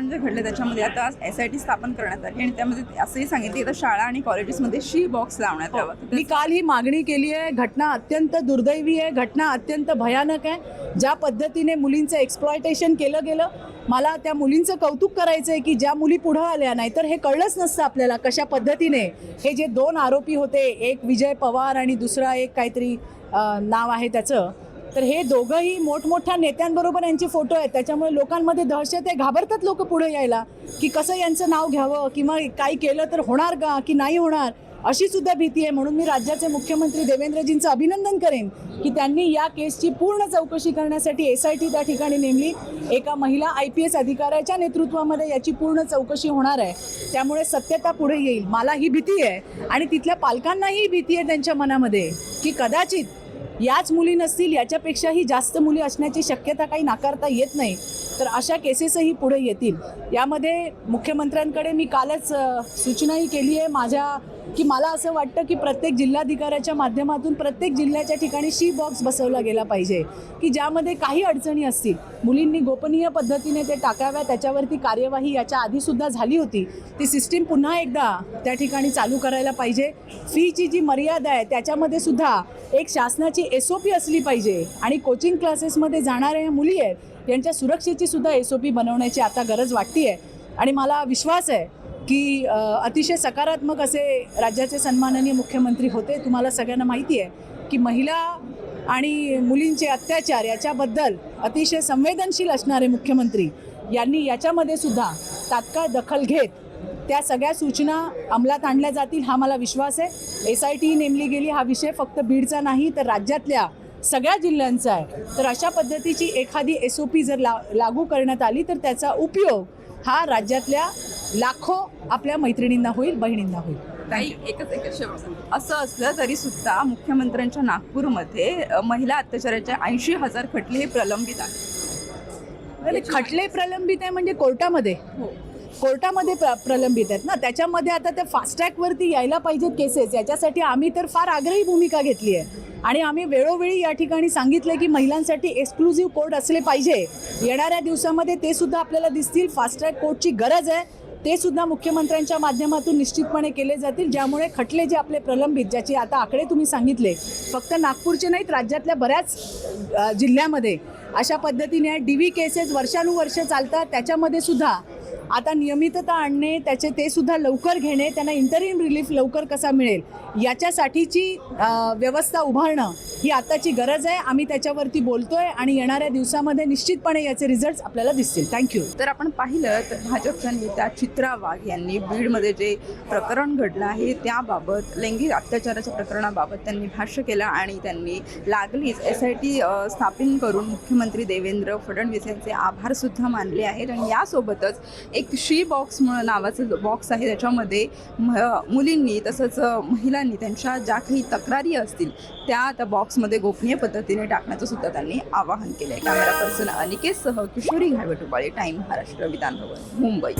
प्रकरण जे घडले त्याच्यामध्ये आता एस आय टी स्थापन करण्यात आली आणि त्यामध्ये असंही सांगितलं आता शाळा आणि कॉलेजेसमध्ये शी बॉक्स लावण्यात यावा. मी काल ही मागणी केली आहे घटना अत्यंत दुर्दैवी आहे घटना अत्यंत भयानक आहे. ज्या पद्धतीने मुलींचं एक्सप्लॉयटेशन केलं गेलं मला त्या मुलींचं कौतुक करायचं आहे की ज्या मुली पुढं आल्या नाही तर हे कळलंच नसतं आपल्याला कशा पद्धतीने. हे जे दोन आरोपी होते एक विजय पवार आणि दुसरा एक काहीतरी नाव आहे त्याचं तर हे दोघंही मोठमोठ्या नेत्यांबरोबर यांचे फोटो आहेत. त्याच्यामुळे लोकांमध्ये दहशत आहे. घाबरतात लोक पुढे यायला की कसं यांचं नाव घ्यावं किंवा काही केलं तर होणार का की नाही होणार अशी सुद्धा भीती आहे. म्हणून मी राज्याचे मुख्यमंत्री देवेंद्रजींचं अभिनंदन करेन की त्यांनी या केसची पूर्ण चौकशी करण्यासाठी एस आय टी त्या ठिकाणी नेमली. एका महिला आय पी एस अधिकाऱ्याच्या नेतृत्वामध्ये याची पूर्ण चौकशी होणार आहे. त्यामुळे सत्यता पुढे येईल. मला ही भीती आहे. आणि तिथल्या पालकांनाही भीती आहे त्यांच्या मनामध्ये की कदाचित याच मुली नसतील याच्यापेक्षाही जास्त मुली असण्याची शक्यता काही नाकारता येत नाही. तर अशा केसेसही पुढे येतील. यामध्ये मुख्यमंत्र्यांकडे मी कालच सूचनाही केली आहे माझ्या की मला असं वाटतं की प्रत्येक जिल्हाधिकाऱ्याच्या माध्यमातून प्रत्येक जिल्ह्याच्या ठिकाणी शी बॉक्स बसवला गेला पाहिजे. की ज्यामध्ये काही अडचणी असतील मुलींनी गोपनीय पद्धतीने ते टाकाव्या त्याच्यावरती कार्यवाही याच्या आधीसुद्धा झाली होती. ती सिस्टीम पुन्हा एकदा त्या ठिकाणी चालू करायला पाहिजे. फीची जी मर्यादा आहे त्याच्यामध्ये सुद्धा एक शासनाची एस ओ पी असली पाहिजे आणि कोचिंग क्लासेसमध्ये जाणाऱ्या मुली आहेत यांच्या सुरक्षेची सुद्धा एस ओ पी बनवण्याची आता गरज वाटते आहे आणि मला विश्वास आहे की अतिशय सकारात्मक असे राज्याचे सन्माननीय मुख्यमंत्री होते. तुम्हाला सगळ्यांना माहिती आहे की महिला आणि मुलींचे अत्याचार याच्याबद्दल अतिशय संवेदनशील असणारे मुख्यमंत्री यांनी याच्यामध्ये सुद्धा तात्काळ दखल घेत त्या सगळ्या सूचना अंमलात आणल्या जातील हा मला विश्वास आहे. एस आय टी नेमली गेली हा विषय फक्त बीडचा नाही तर राज्यातल्या सगळ्या जिल्ह्यांचा आहे. तर अशा पद्धतीची एखादी एस ओ पी जर ला लागू करण्यात आली तर त्याचा उपयोग हा राज्यातल्या लाखो आपल्या मैत्रिणींना होईल बहिणींना होईल. ताई एकच एकच शेवट असं असलं तरी सुद्धा मुख्यमंत्र्यांच्या नागपूरमध्ये महिला अत्याचाराचे ऐंशी हजार खटले हे प्रलंबित आहेत. खटले प्रलंबित आहे म्हणजे कोर्टामध्ये? हो. कोर्टामध्ये प्र प्रलंबित आहेत ना त्याच्यामध्ये आता त्या फास्टॅगवरती यायला पाहिजेत केसेस याच्यासाठी आम्ही तर फार आग्रही भूमिका घेतली आहे. आणि आम्ही वेळोवेळी या ठिकाणी सांगितलं की महिलांसाठी एक्सक्लुझिव्ह कोर्ट असले पाहिजे. येणाऱ्या दिवसामध्ये ते सुद्धा आपल्याला दिसतील. फास्टॅग कोर्टची गरज आहे. ते सुद्धा मुख्यमंत्र्यांच्या माध्यमातून निश्चितपणे केले जातील. ज्यामुळे खटले जे आपले प्रलंबित ज्याचे आता आकडे तुम्ही सांगितले फक्त नागपूरचे नाहीत राज्यातल्या बऱ्याच जिल्ह्यामध्ये अशा पद्धतीने डी व्ही केसेस वर्षानुवर्ष चालतात. त्याच्यामध्ये सुद्धा आता नियमितता आणणे त्याचे ते सुद्धा लवकर घेणे त्यांना इंटरिम रिलीफ लवकर कसा मिळेल? याच्यासाठीची व्यवस्था उभारणं ही आताची गरज आहे. आम्ही त्याच्यावरती बोलतोय आणि येणाऱ्या दिवसामध्ये निश्चितपणे याचे रिझल्ट आपल्याला दिसतील. थँक्यू तर आपण पाहिलं तर भाजपच्या नेत्या चित्रा वाघ यांनी बीडमध्ये जे प्रकरण घडलं आहे त्याबाबत लैंगिक अत्याचाराच्या प्रकरणाबाबत त्यांनी भाष्य केलं आणि त्यांनी लागलीच. एस आय टी स्थापन करून मुख्यमंत्री देवेंद्र फडणवीस यांचे आभार सुद्धा मानले आहेत. आणि यासोबतच एक शी बॉक्स म्हणून नावाचं बॉक्स आहे त्याच्यामध्ये मुलींनी तसंच महिलांनी त्यांच्या ज्या काही तक्रारी असतील त्या त्या बॉक्समध्ये गोपनीय पद्धतीने टाकण्याचं सुद्धा त्यांनी आवाहन केलं आहे कॅमेरा पर्सन अनिकेतसह किशोरी घायवटुपाळे टाईम महाराष्ट्र विधानभवन मुंबई.